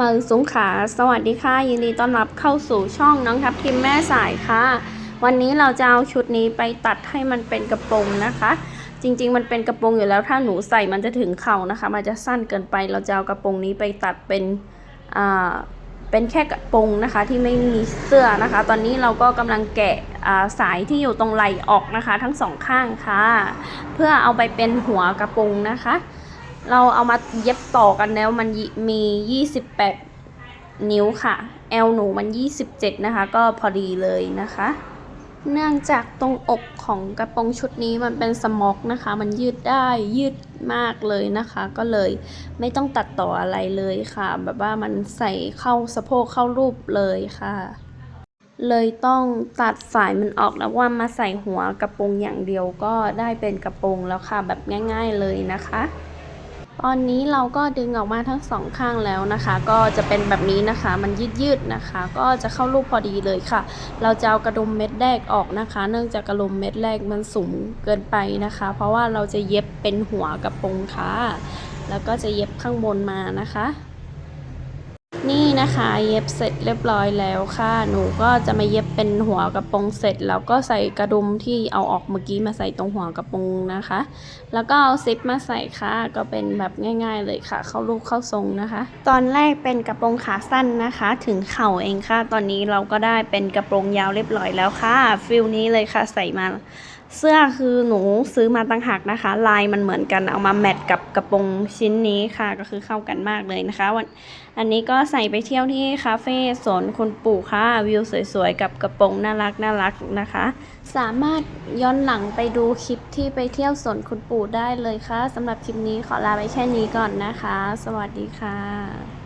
มาสุงขา สวัสดีค่ะ ยินดีต้อนรับเข้าสู่ช่องน้องทับทิมแม่สายค่ะ วันนี้เราจะเอาชุดนี้ไปตัดให้มันเป็นกระโปรงนะคะ จริง ๆ มันเป็นกระโปรงอยู่แล้วถ้าหนูใส่มันจะถึงเข่านะคะ มันจะสั้นเกินไป เราจะเอากระโปรงนี้ไปตัดเป็นอ่าเป็นแค่กระโปรงนะคะที่ไม่มีเสื้อนะคะ ตอนนี้เราก็กำลังแกะาสายที่อยู่ตรงไหล่ออกนะคะ ทั้งสองข้างค่ะ เพื่อเอาไปเป็นหัวกระโปรงนะคะ เราเอามาเย็บต่อกันแล้วมันยิมี 28 นิ้วค่ะแอลหนูมัน 27 นะคะ ก็พอดีเลยนะคะ เนื่องจากตรงอกของกระโปรงชุดนี้มันเป็นสมอกนะคะ มันยืดได้ยืดมากเลยนะคะ ก็เลยไม่ต้องตัดต่ออะไรเลยค่ะ แบบว่ามันใส่เข้าสะโพกเข้ารูปเลยค่ะ เลยต้องตัดสายมันออกแล้วว่ามาใส่หัวกระโปรงอย่างเดียวก็ได้เป็นกระโปรงแล้วค่ะ แบบง่าย ๆเลยนะคะ ตอนนี้เราก็ดึงออกมาทั้งสองข้างแล้วนะคะ ก็จะเป็นแบบนี้นะคะ มันยืดๆนะคะ ก็จะเข้ารูปพอดีเลยค่ะ เราจะเอากระดุมเม็ดแรกออกนะคะ เนื่องจากกระดุมเม็ดแรกมันสูงเกินไปนะคะ เพราะว่าเราจะเย็บเป็นหัวกระโปรงค่ะแล้วก็จะเย็บข้างบนมานะคะ นี่นะคะเย็บเสร็จเรียบร้อยแล้วค่ะ หนูก็จะมาเย็บเป็นหัวกระโปรงเสร็จ แล้วก็ใส่กระดุมที่เอาออกเมื่อกี้มาใส่ตรงหัวกระโปรงนะคะ แล้วก็เอาซิปมาใส่ค่ะ ก็เป็นแบบง่าย ๆ เลยค่ะ เข้ารูปเข้าทรงนะคะ ตอนแรกเป็นกระโปรงขาสั้นนะคะ ถึงเข่าเองค่ะ ตอนนี้เราก็ได้เป็นกระโปรงยาวเรียบร้อยแล้วค่ะฟิลนี้เลยค่ะใส่มา เสื้อคือหนูซื้อมาตั้งหักนะคะ ลายมันเหมือนกันเอามาแมทกับกระโปรงชิ้นนี้ค่ะ ก็คือเข้ากันมากเลยนะคะวันอันนี้ก็ใส่ไปเที่ยวที่คาเฟ่สวนคุณปู่ค่ะ วิวสวยๆ กับกระโปรงน่ารักน่ารักนะคะ สามารถย้อนหลังไปดูคลิปที่ไปเที่ยวสวนคุณปู่ได้เลยค่ะสำหรับคลิปนี้ขอลาไปแค่นี้ก่อนนะคะ สวัสดีค่ะ